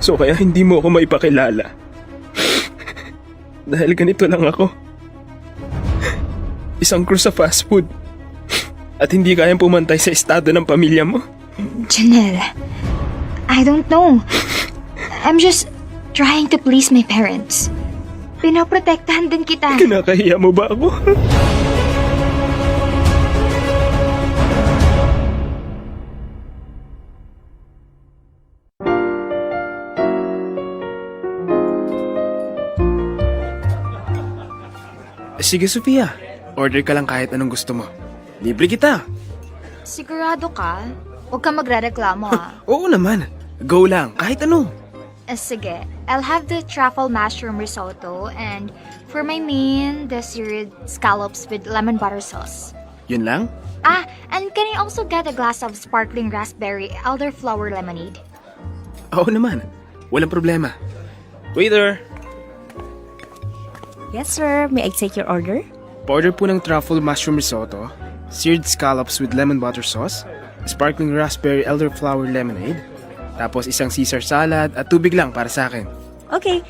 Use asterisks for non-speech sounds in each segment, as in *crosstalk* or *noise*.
So kaya hindi mo ako maipakilala. Dahil ganito lang ako. Isang crew sa fast food. At hindi kayang pumantay sa estado ng pamilya mo. Janelle, I don't know. I'm just trying to please my parents. Pinoprotektahan din kita. Kinakahiya mo ba ako? Sige, Sophia. Order ka lang kahit anong gusto mo. Libre kita. Sigurado ka? Huwag ka magre-reklamo ah. *laughs* Oo naman. Go lang, kahit ano. Eh, sige, I'll have the truffle mushroom risotto and for my main, the seared scallops with lemon butter sauce. Yun lang? Ah, and can I also get a glass of sparkling raspberry elderflower lemonade? Oo naman. Walang problema. Waiter, Yes, sir. May I take your order? order po ng truffle mushroom risotto, seared scallops with lemon butter sauce, sparkling raspberry elderflower lemonade, tapos isang Caesar salad at tubig lang para sa akin. Okay.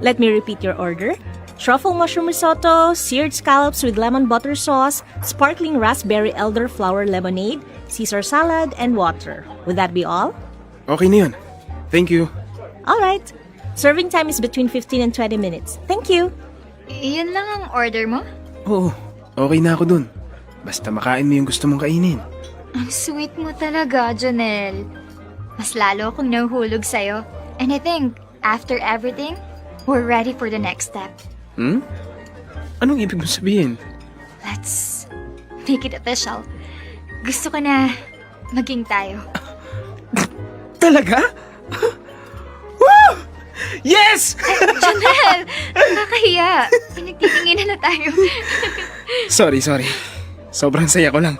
Let me repeat your order. Truffle mushroom risotto, seared scallops with lemon butter sauce, sparkling raspberry elderflower lemonade, Caesar salad, and water. Would that be all? Okay na yun. Thank you. All right. Serving time is between 15 and 20 minutes. Thank you. Iyon lang ang order mo? Oo, okay na ako dun. Basta makain mo yung gusto mong kainin. Ang sweet mo talaga, Janelle. Mas lalo akong nahuhulog sa'yo. And I think, after everything, we're ready for the next step. Hmm? Anong ibig mo sabihin? Let's make it official. Gusto ko na maging tayo. *laughs* Talaga? Yes! *laughs* Janelle! Nakakahiya. Pinagtitinginan na tayo. *laughs* Sorry, sorry. Sobrang saya ko lang.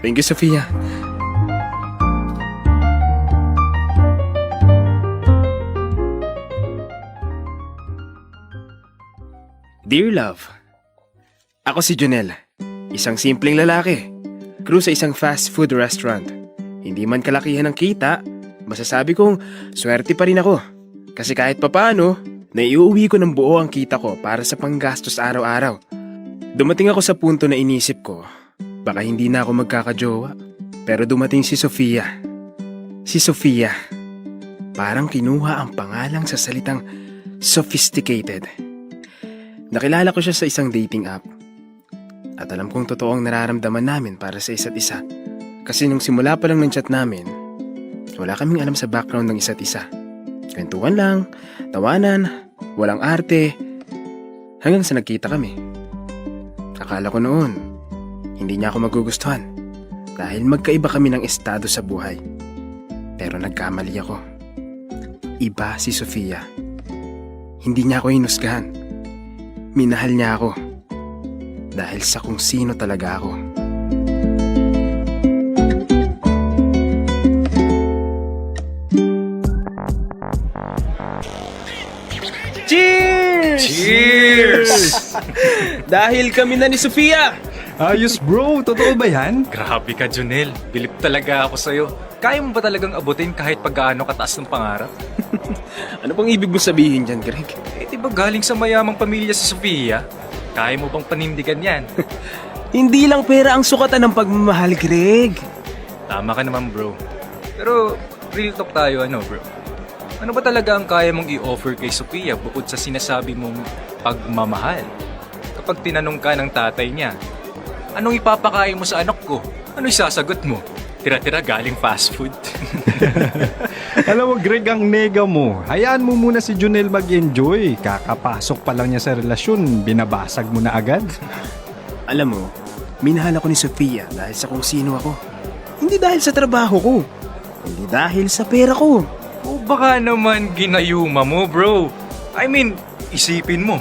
Thank you, Sophia. Dear Love, Ako si Junel, isang simpleng lalaki. Crew sa isang fast food restaurant. Hindi man kalakihan ng kita, masasabi kong swerte pa rin ako. Kasi kahit papano, naiuwi ko ng buo ang kita ko para sa panggastos araw-araw. Dumating ako sa punto na inisip ko, baka hindi na ako magkakajowa. Pero dumating si Sofia. Si Sofia. Parang kinuha ang pangalang sa salitang sophisticated. Nakilala ko siya sa isang dating app. At alam kong totoo ang nararamdaman namin para sa isa't isa. Kasi nung simula pa lang ng chat namin, wala kaming alam sa background ng isa't isa. Kwentuhan lang, tawanan, walang arte, hanggang sa nagkita kami. Akala ko noon, hindi niya ako magugustuhan dahil magkaiba kami ng estado sa buhay. Pero nagkamali ako. Iba si Sofia. Hindi niya ako hinusgahan. Minahal niya ako. Dahil sa kung sino talaga ako. Cheers! *laughs* Dahil kami na ni Sofia! Ayos bro, totoo ba yan? Grabe ka, Junel. Bilip talaga ako sa'yo. Kaya mo ba talagang abutin kahit pagkaano kataas ng pangarap? *laughs* Ano pang ibig mo sabihin dyan, Greg? Eh, di ba galing sa mayamang pamilya si Sofia? Kaya mo bang panindigan yan? *laughs* Hindi lang pera ang sukatan ng pagmamahal, Greg. Tama ka naman, bro. Pero, real talk tayo, ano, bro? Ano ba talaga ang kaya mong i-offer kay Sofia bukod sa sinasabi mong pagmamahal? Kapag tinanong ka ng tatay niya, anong ipapakain mo sa anak ko? Ano isasagot mo? Tira-tira galing fast food. *laughs* Alam mo Greg, ang nega mo. Hayaan mo muna si Junel mag-enjoy. Kakapasok pa lang niya sa relasyon, binabasag mo na agad. *laughs* Alam mo, minahal ako ni Sofia dahil sa kung sino ako. Hindi dahil sa trabaho ko. Hindi dahil sa pera ko. O baka naman ginayuma mo, bro. I mean, isipin mo,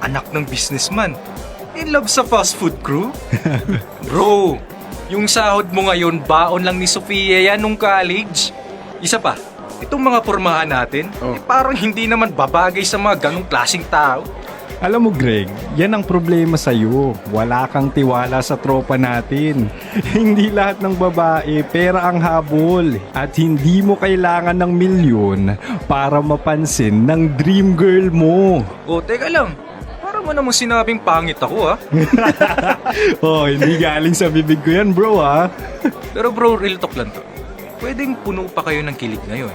anak ng businessman. In love sa fast food crew? *laughs* bro, yung sahod mo ngayon, baon lang ni Sofia yan nung college. Isa pa, itong mga pormahan natin, Oh. eh, parang hindi naman babagay sa mga ganong klaseng tao. Alam mo Greg, yan ang problema sa'yo. Wala kang tiwala sa tropa natin. *laughs* hindi lahat ng babae pera ang habol. At hindi mo kailangan ng milyon para mapansin ng dream girl mo. O, teka lang. Para mo namang sinabing pangit ako, ha? *laughs* oh, hindi galing sa bibig ko yan bro ha. *laughs* Pero bro, real talk lang to. Pwedeng puno pa kayo ng kilig ngayon.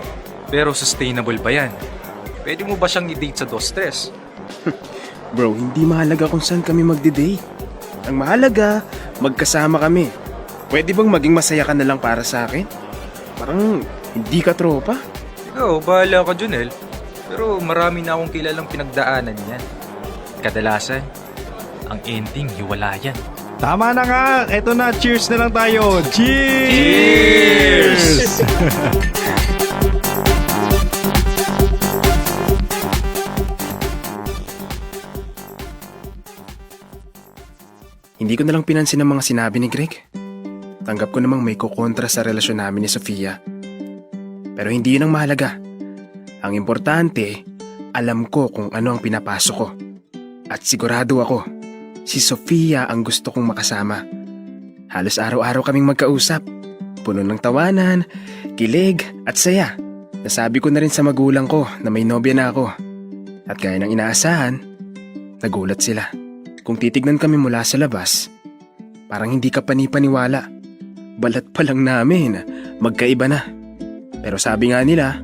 Pero sustainable ba yan? Pwede mo ba siyang i-date sa dos stress? Bro, hindi mahalaga kung saan kami magde-date. Ang mahalaga, magkasama kami. Pwede bang maging masaya ka na lang para sa akin? Parang hindi ka tropa. Ikaw, bahala ka, Junel. Pero marami na akong kilalang pinagdaanan yan. Kadalasan, ang ending hiwalayan. Tama na nga, eto na, cheers na lang tayo. Cheers! Cheers! *laughs* Hindi ko na lang pinansin ang mga sinabi ni Greg. Tanggap ko namang may kukontra sa relasyon namin ni Sofia. Pero hindi yun ang mahalaga. Ang importante, alam ko kung ano ang pinapasok ko. At sigurado ako, si Sofia ang gusto kong makasama. Halos araw-araw kaming magkausap. Puno ng tawanan, kilig at saya. Nasabi ko na rin sa magulang ko na may nobya na ako. At gaya ng inaasahan, nagulat sila. Kung titignan kami mula sa labas, parang hindi ka panipaniwala. Balat pa lang namin, magkaiba na. Pero sabi nga nila,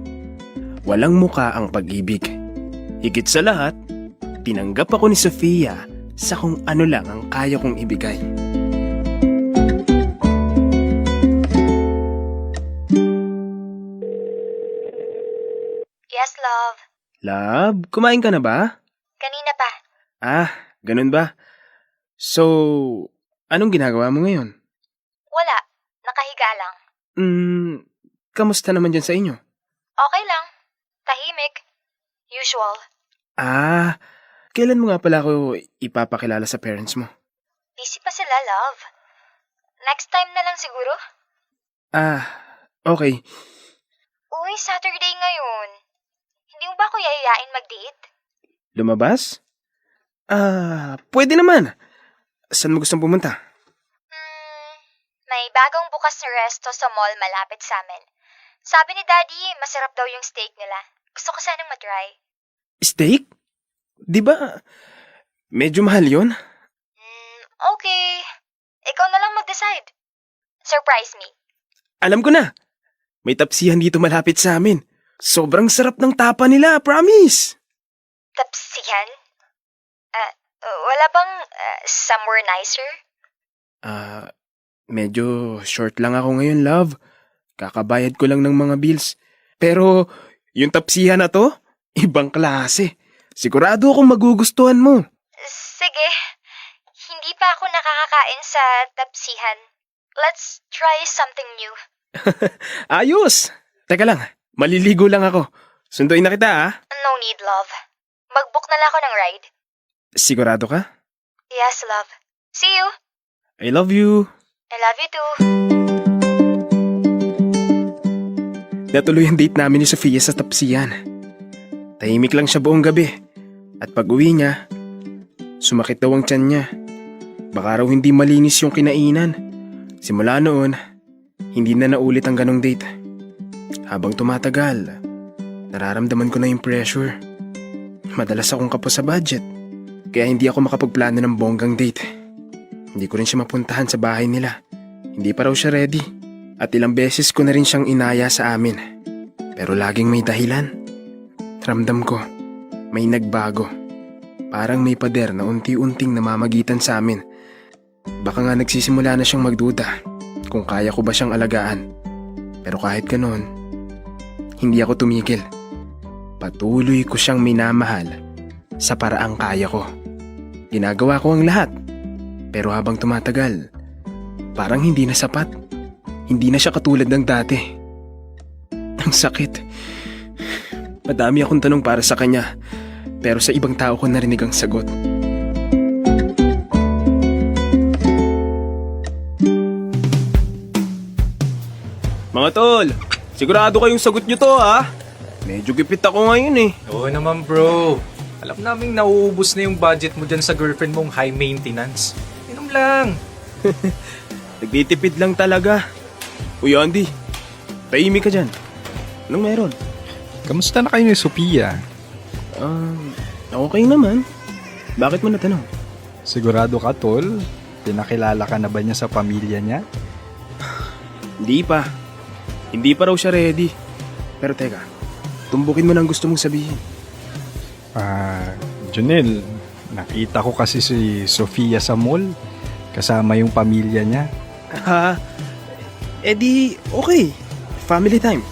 walang muka ang pag-ibig. Higit sa lahat, tinanggap ako ni Sofia sa kung ano lang ang kaya kong ibigay. Yes, love. Love, kumain ka na ba? Kanina pa. Ah, ganun ba? So, anong ginagawa mo ngayon? Wala. Nakahiga lang. Hmm, kamusta naman dyan sa inyo? Okay lang. Tahimik. Usual. Ah, kailan mo nga pala ako ipapakilala sa parents mo? Busy pa sila, love. Next time na lang siguro. Ah, okay. Uy, Saturday ngayon. Hindi mo ba ako yayayain mag-date? Lumabas? Ah, pwede naman. Saan mo gustong pumunta? Hmm, may bagong bukas na resto sa mall malapit sa amin. Sabi ni Daddy, masarap daw yung steak nila. Gusto ko sanang matry. Steak? Di ba? Medyo mahal yon. Hmm, okay. Ikaw na lang mag-decide. Surprise me. Alam ko na. May tapsihan dito malapit sa amin. Sobrang sarap ng tapa nila, promise. Tapsihan? Wala bang ah, somewhere nicer? Ah, medyo short lang ako ngayon, love. Kakabayad ko lang ng mga bills. Pero, yung tapsihan na to, *laughs* ibang klase. Sigurado akong magugustuhan mo. Sige. Hindi pa ako nakakakain sa tapsihan. Let's try something new. *laughs* Ayos! Teka lang, maliligo lang ako. Sunduin na kita, ah. No need, love. Mag-book na lang ako ng ride. Sigurado ka? Yes, love. See you. I love you. I love you too. Natuloy ang date namin ni Sofia sa tapsiyan. Tahimik lang siya buong gabi. At pag uwi niya, sumakit daw ang tiyan niya. Baka raw hindi malinis yung kinainan. Simula noon, hindi na naulit ang ganong date. Habang tumatagal, nararamdaman ko na yung pressure. Madalas akong kapos sa budget, kaya hindi ako makapagplano ng bonggang date. Hindi ko rin siya mapuntahan sa bahay nila. Hindi pa raw siya ready. At ilang beses ko na rin siyang inaya sa amin. Pero laging may dahilan. Ramdam ko, may nagbago. Parang may pader na unti-unting namamagitan sa amin. Baka nga nagsisimula na siyang magduda kung kaya ko ba siyang alagaan. Pero kahit ganoon, hindi ako tumigil. Patuloy ko siyang minamahal sa paraang kaya ko. Ginagawa ko ang lahat. Pero habang tumatagal, parang hindi na sapat. Hindi na siya katulad ng dati. Ang sakit. Madami akong tanong para sa kanya, pero sa ibang tao ko narinig ang sagot. Mga tol, sigurado kayong sagot nyo to ha? Medyo gipit ako ngayon eh. Oo naman, bro. Alam naming nauubos na yung budget mo dyan sa girlfriend mong high maintenance. Inom lang. *laughs* Nagtitipid lang talaga. Uy, Andy. Tahimik ka dyan. Anong meron? Kamusta na kayo ni Sophia? Um, okay naman. Bakit mo natanong? Sigurado ka, tol? Pinakilala ka na ba niya sa pamilya niya? Hindi pa. Hindi pa raw siya ready. Pero teka, tumbukin mo na ang gusto mong sabihin. Ah, Junel, nakita ko kasi si Sofia sa mall. Kasama yung pamilya niya. Ha? Eh di, okay. Family time.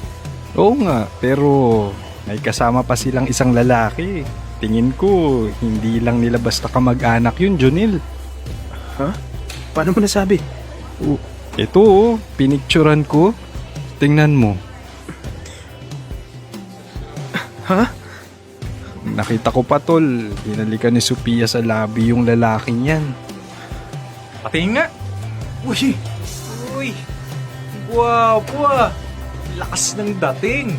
Oo nga, pero may kasama pa silang isang lalaki. Tingin ko, hindi lang nila basta kamag-anak yun, Junel. Ha? Paano mo nasabi? Ito, oh, pinicturan ko. Tingnan mo. Ha? Nakita ko pa, tol. Hinalikan ni Sophia sa labi yung lalaki niyan. Pati nga. Uy! Uy! Guwapo ah! Lakas ng dating.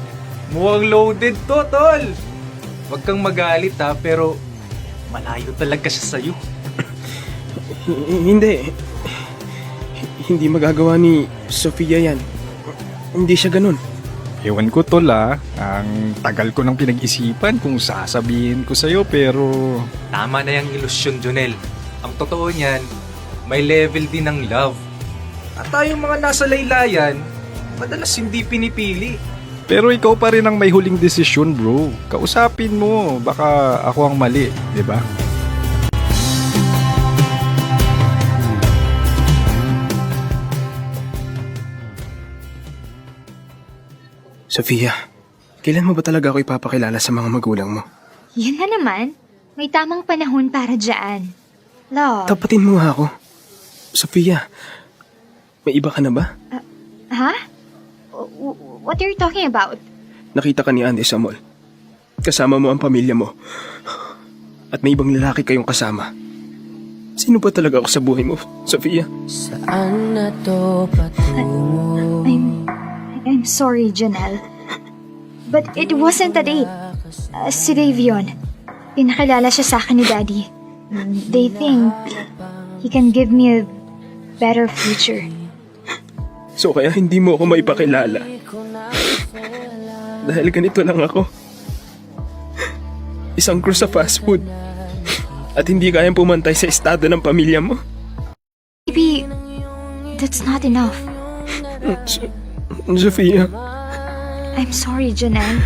Mukhang loaded to, tol. Huwag kang magalit ha, pero malayo talaga siya sa'yo. Hindi. Hindi magagawa ni Sofia yan. Hindi siya ganun. Ewan ko, tol, ah. Ang tagal ko nang pinag-isipan kung sasabihin ko sa'yo, pero... Tama na yung ilusyon, Junel. Ang totoo niyan, may level din ng love. At tayong mga nasa laylayan, madalas hindi pinipili. Pero ikaw pa rin ang may huling desisyon, bro. Kausapin mo. Baka ako ang mali, di ba? Sofia, kailan mo ba talaga ako ipapakilala sa mga magulang mo? Yan na naman. May tamang panahon para dyan. Love. Tapatin mo nga ako. Sofia, may iba ka na ba? Ha? W- w- what are you talking about? Nakita ka ni Andy sa mall. Kasama mo ang pamilya mo. At may ibang lalaki kayong kasama. Sino ba talaga ako sa buhay mo, Sofia? Saan na to patungo? I'm... I'm sorry, Janelle. But it wasn't a date. Uh, si Dave yun. Pinakilala siya sa akin ni Daddy. They think he can give me a better future. So kaya hindi mo ako maipakilala. Dahil ganito lang ako. Isang crew sa fast food. At hindi kayang pumantay sa estado ng pamilya mo. Maybe that's not enough. So- Sofia, I'm sorry, Janelle.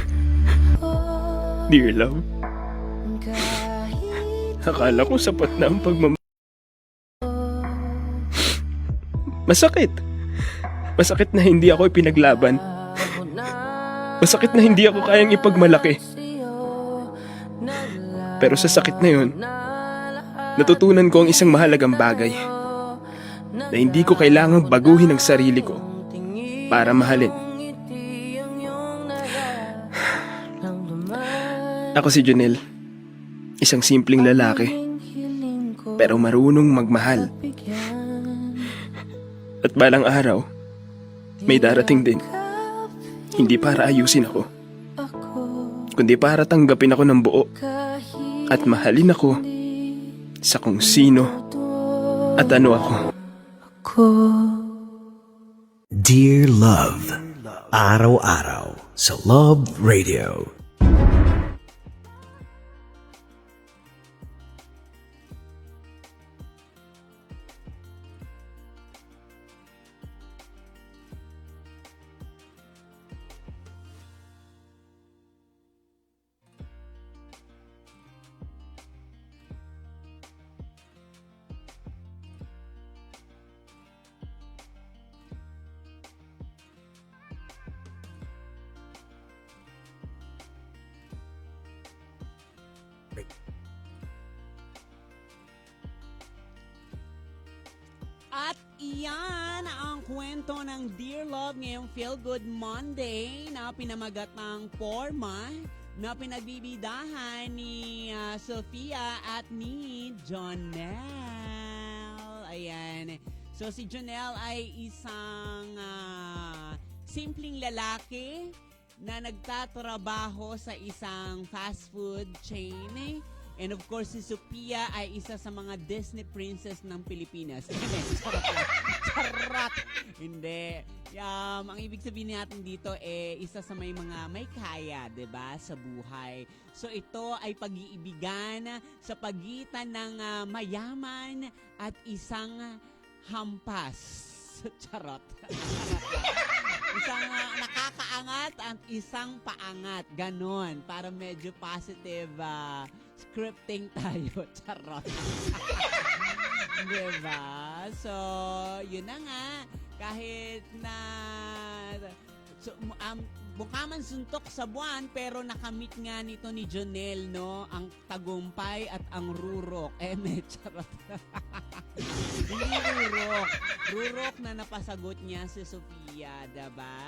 dear love. Akala ko sapat na ang pagmam... Masakit. Masakit na hindi ako ipinaglaban. Masakit na hindi ako kayang ipagmalaki. Pero sa sakit na yun, natutunan ko ang isang mahalagang bagay. Na hindi ko kailangang baguhin ang sarili ko para mahalin. Ako si Junel. Isang simpleng lalaki. Pero marunong magmahal. At balang araw, may darating din. Hindi para ayusin ako. Kundi para tanggapin ako ng buo. At mahalin ako sa kung sino at ano ako. Dear Love, araw-araw sa Love Radio. At iyan ang kwento ng Dear Love ngayong Feel Good Monday na pinamagat ng forma na pinagbibidahan ni ah, Sofia at ni Jonelle. Ayan. So si Jonelle ay isang ah, simpleng lalaki na nagtatrabaho sa isang fast food chain And of course, si Sophia ay isa sa mga Disney princess ng Pilipinas. *laughs* Charot! Hindi. Um, ang ibig sabihin natin dito, eh, isa sa may mga may kaya, 'di ba sa buhay. So ito ay pag-iibigan sa pagitan ng ah, mayaman at isang hampas. *laughs* Charot. *laughs* isang ah, nakakaangat at isang paangat. Ganon. Para medyo positive ah, scripting tayo. *laughs* Charot. *laughs* diba? So, yun na nga. Kahit na so, um, mukha man suntok sa buwan pero nakamit nga nito ni Jonel no ang tagumpay at ang rurok eh *laughs* may charot rurok rurok na napasagot niya si Sofia diba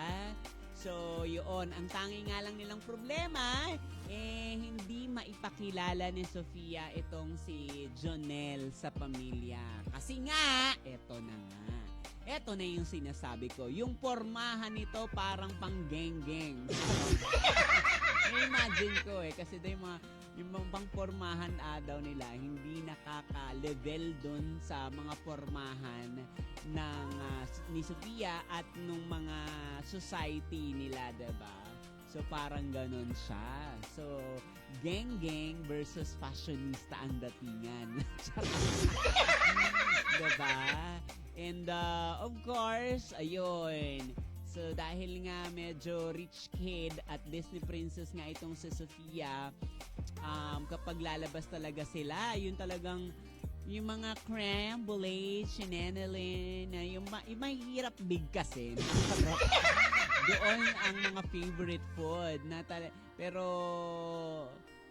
So, yun. Ang tangi nga lang nilang problema, eh, hindi maipakilala ni Sofia itong si Jonel sa pamilya. Kasi nga, eto na nga. Eto na yung sinasabi ko. Yung pormahan nito parang pang geng-geng. *laughs* imagine ko eh. Kasi daw yung mga, yung mga pang pormahan ah, daw nila, hindi nakaka-level dun sa mga pormahan ng ah, ni Sofia at nung mga society nila, 'di ba? So parang ganun siya. So gang-gang versus fashionista ang datingan. *laughs* 'Di ba? And uh, of course, ayun. So dahil nga medyo rich kid at Disney princess nga itong si Sofia, um, kapag lalabas talaga sila, yun talagang yung mga creme brulee, chinenelin, na yung, ma- yung mahirap bigkasin. *laughs* Doon ang mga favorite food na tala- pero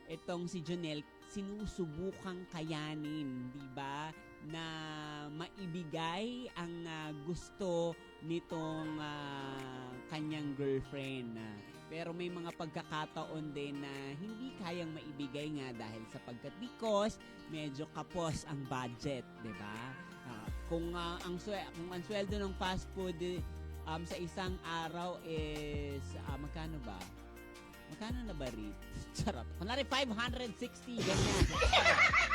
itong si Jonel sinusubukang kayanin, 'di ba? Na maibigay ang ah, gusto nitong ah, kanyang girlfriend. pero may mga pagkakataon din na hindi kayang maibigay nga dahil sapagkat because medyo kapos ang budget, 'di ba? Ah, kung ah, ang swe- kung ang sweldo ng fast food um, sa isang araw is ah, magkano ba? Magkano na ba rate? *laughs* Charot. Kunwari 560, ganyan. *laughs*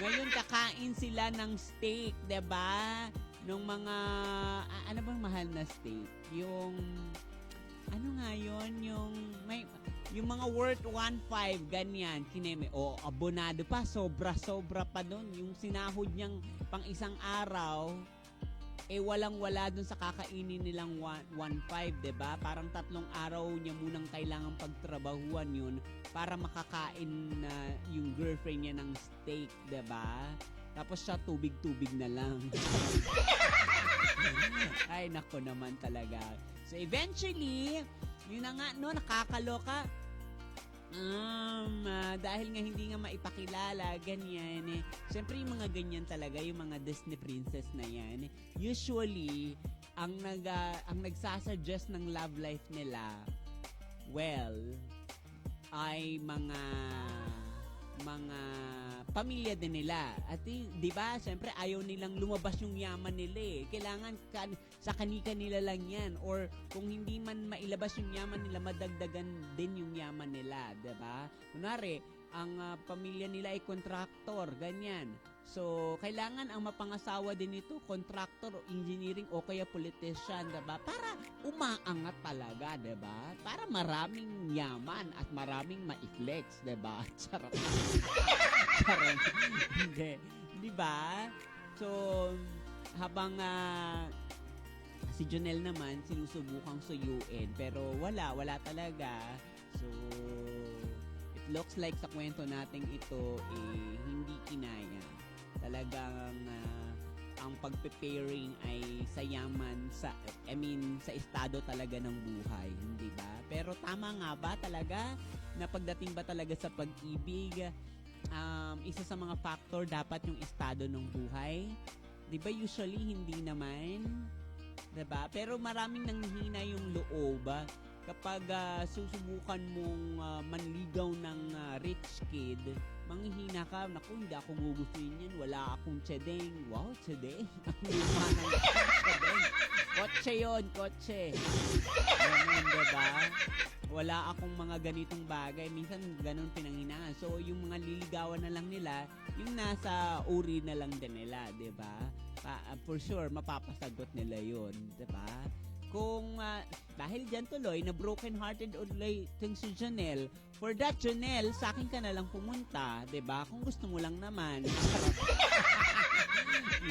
Ngayon kakain sila ng steak, 'di ba? Nung mga ah, ano bang mahal na steak? Yung ano nga yon yung may yung mga worth 1.5 ganyan kineme o abonado pa sobra sobra pa doon yung sinahod niyang pang isang araw eh walang wala dun sa kakainin nilang 1.5 'di ba? Parang tatlong araw niya munang kailangan pagtrabahuan yun para makakain na yung girlfriend niya ng steak ba? Tapos siya tubig-tubig na lang. *laughs* Ay nako naman talaga. So eventually, yun na nga, no, nakakaloka. Um, ah, dahil nga hindi nga maipakilala, ganyan eh. Siyempre yung mga ganyan talaga, yung mga Disney princess na yan. Usually, ang nag ah, ang nagsasuggest ng love life nila, well, ay mga mga pamilya din nila. At di, ba, siyempre ayaw nilang lumabas yung yaman nila eh. Kailangan kan, sa kanika nila lang yan. Or kung hindi man mailabas yung yaman nila, madagdagan din yung yaman nila. Di ba? Kunwari, ang ah, pamilya nila ay kontraktor, ganyan. So, kailangan ang mapangasawa din nito, contractor, engineering, o kaya politician, diba? Para umaangat talaga, diba? Para maraming yaman at maraming ma-flex, diba? *laughs* Charot. Charot. Hindi. Diba? So, habang ah, si Jonel naman, sinusubukang suyuin, pero wala, wala talaga. So, it looks like sa kwento nating ito, eh, hindi kinaya talagang ah, ang pagpe-pairing ay sa yaman sa I mean sa estado talaga ng buhay, hindi ba? Pero tama nga ba talaga na pagdating ba talaga sa pag-ibig um, isa sa mga factor dapat yung estado ng buhay? 'Di ba usually hindi naman? 'Di ba? Pero maraming nanghina yung loob ah, kapag ah, susubukan mong ah, manligaw ng ah, rich kid, manghihina ka, naku, hindi ako gugustuhin yan, wala akong tsedeng. Wow, tsedeng? *laughs* Ang. Kotse yun, kotse. Ganun, diba? Wala akong mga ganitong bagay. Minsan ganun pinanghinaan. So, yung mga liligawan na lang nila, yung nasa uri na lang din nila, 'di ba? Pa- ah, for sure, mapapasagot nila yun, 'di ba? Kung ah, dahil dyan tuloy na broken hearted ulit itong si Janelle, for that Janelle, sa akin ka na lang pumunta, 'di ba? Kung gusto mo lang naman. *laughs*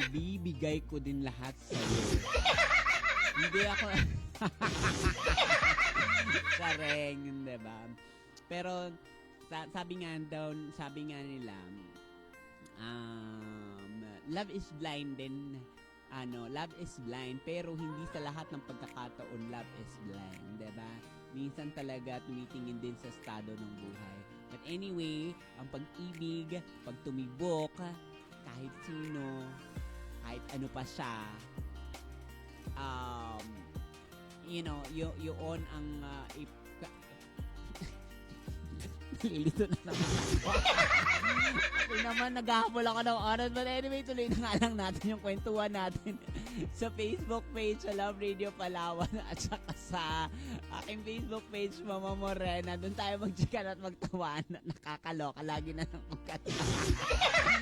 Ibibigay ko din lahat sa iyo. Hindi ako *laughs* Sareng, 'di ba? Pero sa- sabi nga daw, sabi nga nila, um, love is blind din. Ano, love is blind pero hindi sa lahat ng pagkakataon love is blind, 'di ba? Minsan talaga tumitingin din sa estado ng buhay. But anyway, ang pag-ibig, pag tumibok, kahit sino, kahit ano pa siya, um, you know, y- yun ang uh, Nalilito na ako. Kasi naman naghahabol ako ng oras. But anyway, tuloy na nga lang natin yung kwentuhan natin *laughs* sa Facebook page sa Love Radio Palawan at saka sa aking Facebook page Mama Morena. Doon tayo magchikan at magtawan. Nakakaloka. Lagi na lang magkatawa. *laughs*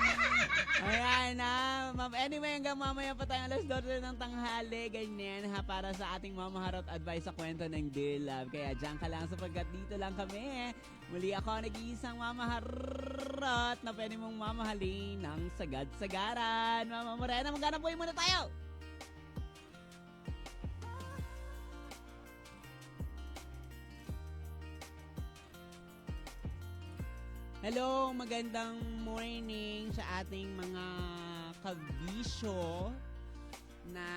Ayan na. Ma'am, anyway, hanggang mamaya pa tayo alas 12 ng tanghali. Ganyan ha, para sa ating mamaharot advice sa kwento ng Dear Love. Kaya dyan ka lang sapagkat dito lang kami. Muli ako nag-iisang mamaharot na pwede mong mamahalin ng sagad-sagaran. Mama Morena, magana po muna tayo! Hello, magandang morning sa ating mga kabisyo na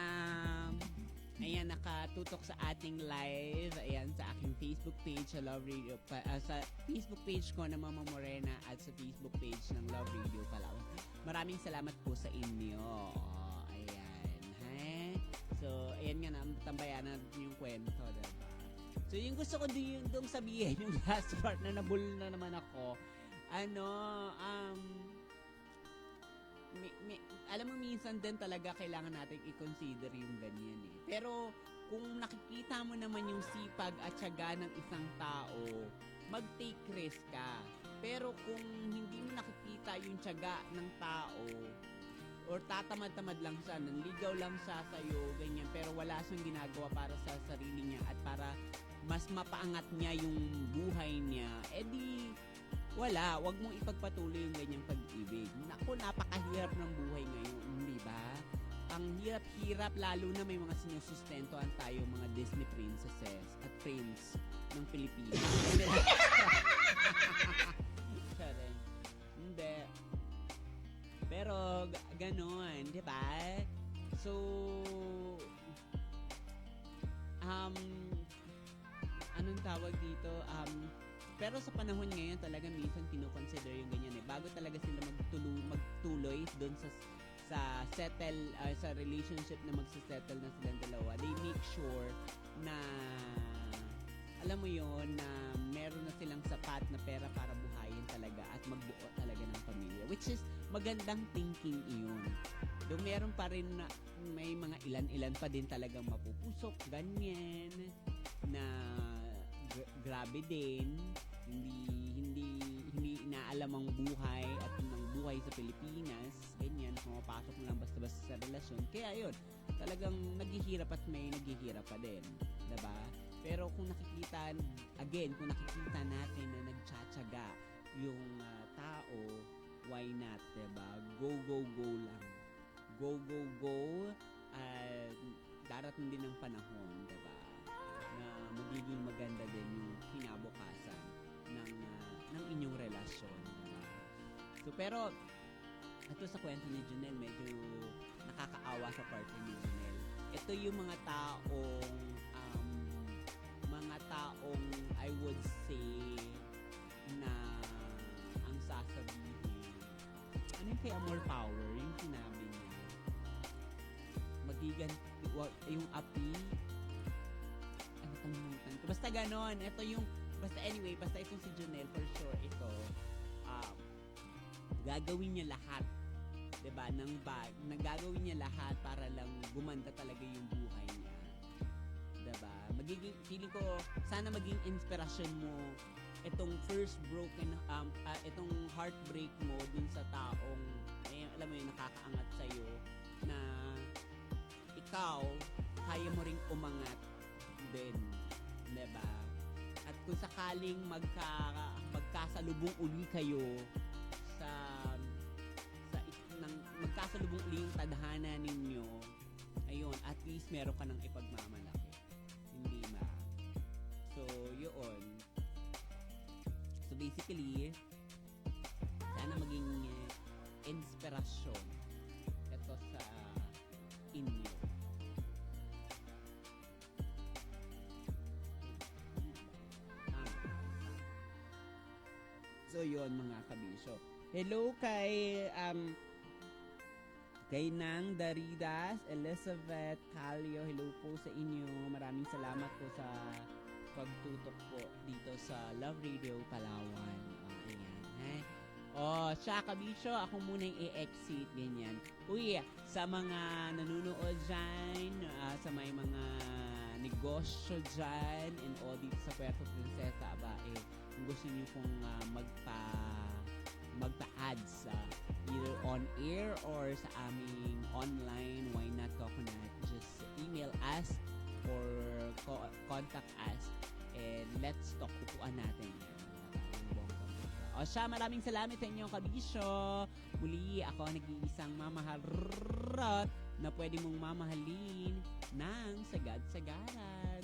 ayan nakatutok sa ating live ayan sa aking Facebook page sa Love Radio ah, sa Facebook page ko na Mama Morena at sa Facebook page ng Love Radio Palawan. Maraming salamat po sa inyo. Ayan, ha? So, ayan nga na, tambayan natin yung kwento, diba? So, yung gusto ko din yung sabihin, *laughs* yung last part na nabul na naman ako, ano, um, mi, mi, alam mo minsan din talaga kailangan natin i-consider yung ganyan eh. Pero kung nakikita mo naman yung sipag at syaga ng isang tao, mag-take risk ka. Pero kung hindi mo nakikita yung syaga ng tao, or tatamad-tamad lang siya, nanligaw lang siya sa'yo, ganyan, pero wala siyang ginagawa para sa sarili niya at para mas mapaangat niya yung buhay niya, edi wala, wag mong ipagpatuloy yung ganyang pag-ibig. Naku, napakahirap ng buhay ngayon, di ba? Ang hirap-hirap, lalo na may mga sinusustentoan tayo mga Disney princesses at prince ng Pilipinas. Pero sa panahon ngayon talaga minsan kinoconsider yung ganyan eh. Bago talaga sila magtuloy, magtuloy doon sa sa settle uh, sa relationship na magse-settle na silang dalawa. They make sure na alam mo yon na meron na silang sapat na pera para buhayin talaga at magbuo talaga ng pamilya. Which is magandang thinking iyon. Doon meron pa rin na may mga ilan-ilan pa din talagang mapupusok, ganyan, na gra- grabe din, hindi hindi hindi inaalam ang buhay at ang buhay sa Pilipinas, ganyan, pumapasok lang basta-basta sa relasyon. Kaya yun, talagang naghihirap at may naghihirap pa din, 'di ba? Pero kung nakikita again, kung nakikita natin na nagtsatsaga yung ah, tao, why not, ba? Go go go lang. Go go go at darating din ang panahon, ba? Na magiging maganda din yung kinabukasan ng ah, ng inyong relasyon. So pero ito sa kwento ni Junel medyo nakakaawa sa parte ni Junel. Ito yung mga taong um, mga taong I would say na ang sasabihin ano yung kay Amor Power yung sinabi niya magigan yung api ano kalimutan ko basta ganon ito yung basta anyway basta itong si Junel for sure ito um, gagawin niya lahat 'di ba ng bag nagagawin niya lahat para lang gumanda talaga yung buhay niya 'di ba magiging, feeling ko, sana maging inspirasyon mo itong first broken, um, ah, itong heartbreak mo dun sa taong, eh, alam mo yun, nakakaangat sa'yo, na ikaw, kaya mo ring umangat din. 'di ba? Kung sakaling magka, magkasalubong uli kayo sa sa ng magkasalubong uli yung tadhana ninyo, ayun, at least meron ka ng ipagmamalaki. Hindi ba? So, yun. So, basically, sana maging eh, inspirasyon ito sa inyo. So, yun mga kabisyo. Hello kay um, kay Nang Daridas, Elizabeth Calio, hello po sa inyo. Maraming salamat po sa pagtutok po dito sa Love Radio Palawan. O, ayan. Ha? Oh, siya kabisyo, ako muna yung i-exit, ganyan. Uy, sa mga nanonood dyan, ah, sa may mga negosyo dyan, and all dito sa Puerto Princesa, aba, eh, kung gusto niyo pong ah, magpa magpa-ads sa either on air or sa aming online why not coconut? Just email us or co- contact us and let's talk upuan natin. O siya maraming salamat sa inyong kabisyo. Muli ako ang nag-iisang mamaharot na pwede mong mamahalin ng sagad-sagaran